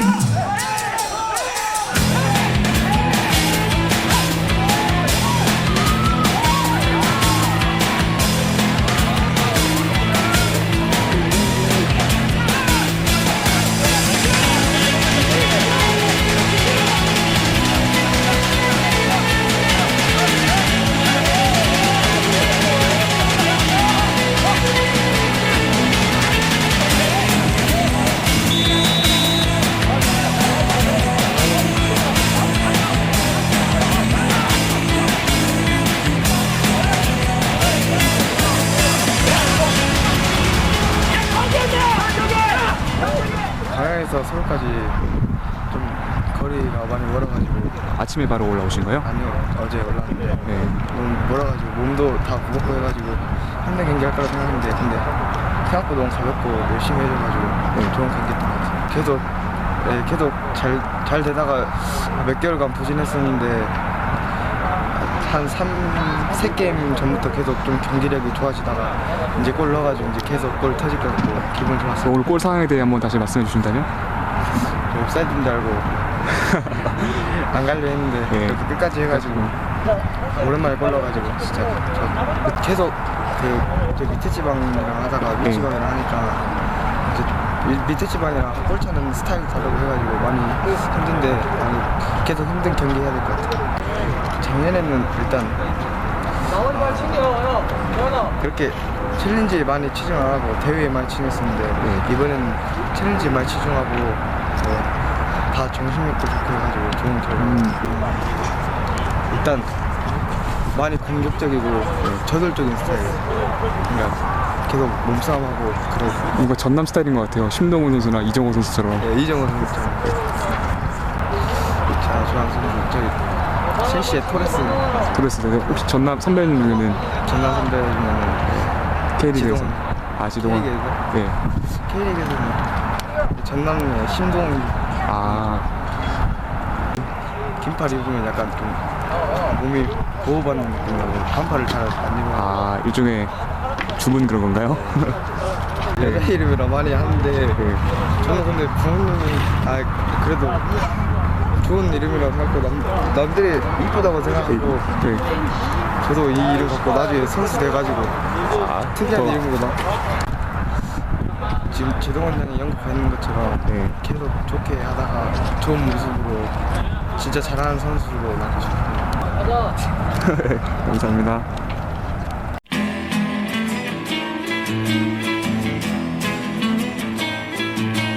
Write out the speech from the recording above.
Yeah. 숙소까지 좀 거리가 많이 멀어가지고 아침에 바로 올라오신 거예요? 아니요 어제 올라왔는데 네. 너무 멀어가지고 몸도 다 무겁고 해가지고 힘든 경기 할 거라 생각했는데 근데 생각보다 너무 가볍고 열심히 해줘가지고 너무 좋은 경기였던 것 같아요. 계속 네, 계속 잘, 잘 되다가 몇 개월간 부진했었는데 한 3, 세게임 전부터 계속 좀 경기력이 좋아지다가 이제 골 넣어가지고 이제 계속 골 터질 것 같고 기분 좋았어요. 오늘 골 상황에 대해 한번 다시 말씀해 주신다면? 저 옵사이드인 줄 알고 안 갈려 했는데 예. 그래도 끝까지 해가지고 오랜만에 골 넣어가지고 진짜 저 계속 그저 밑에 지방이랑 하다가 예. 윗지방이랑 하니까 이제 미- 밑에 지방이랑 골 차는 스타일 다르고 해가지고 많이 힘든데 많이 계속 힘든 경기 해야 될 것 같아요 작년에는 일단 그렇게 챌린지에 많이 치중 안 하고 대회에 많이 치중했었는데 네. 이번엔 챌린지 많이 치중하고 네, 다 정신력도 좋고 해가지고 좋은 결과 음. 일단 많이 공격적이고 네, 저돌적인 스타일이에요 그러니까 계속 몸싸움하고 그러고 이거 전남 스타일인 것 같아요. 심동훈 선수나 이정호 선수처럼. 네, 이정호 선수처럼 제가 좋아하는 선수 저기 첼시의 토레스 때 혹시 전남 선배님 중에는 전남 선배 중에는 K리그에서. 아 지동원. K리그에서 네. K리그에서는 전남의 신동 아 긴팔 입으면 약간 좀 몸이 보호받는 느낌 나고 반팔을 잘 안 입어요 아 일종의 주문 그런 건가요? 여자 이름이라 많이 하는데 네. 저는 근데 부모님이 아 그래도 좋은 이름이라고 생각하고 남, 남들이 이쁘다고 생각하고 네. 저도 이 이름 갖고 나중에 선수 돼가지고 아, 특이한 더- 이름으로 나 지금 제동원 형이 영국 가 있는 것처럼 네. 계속 좋게 하다가 좋은 모습으로 진짜 잘하는 선수로 나고 싶어요 감사합니다.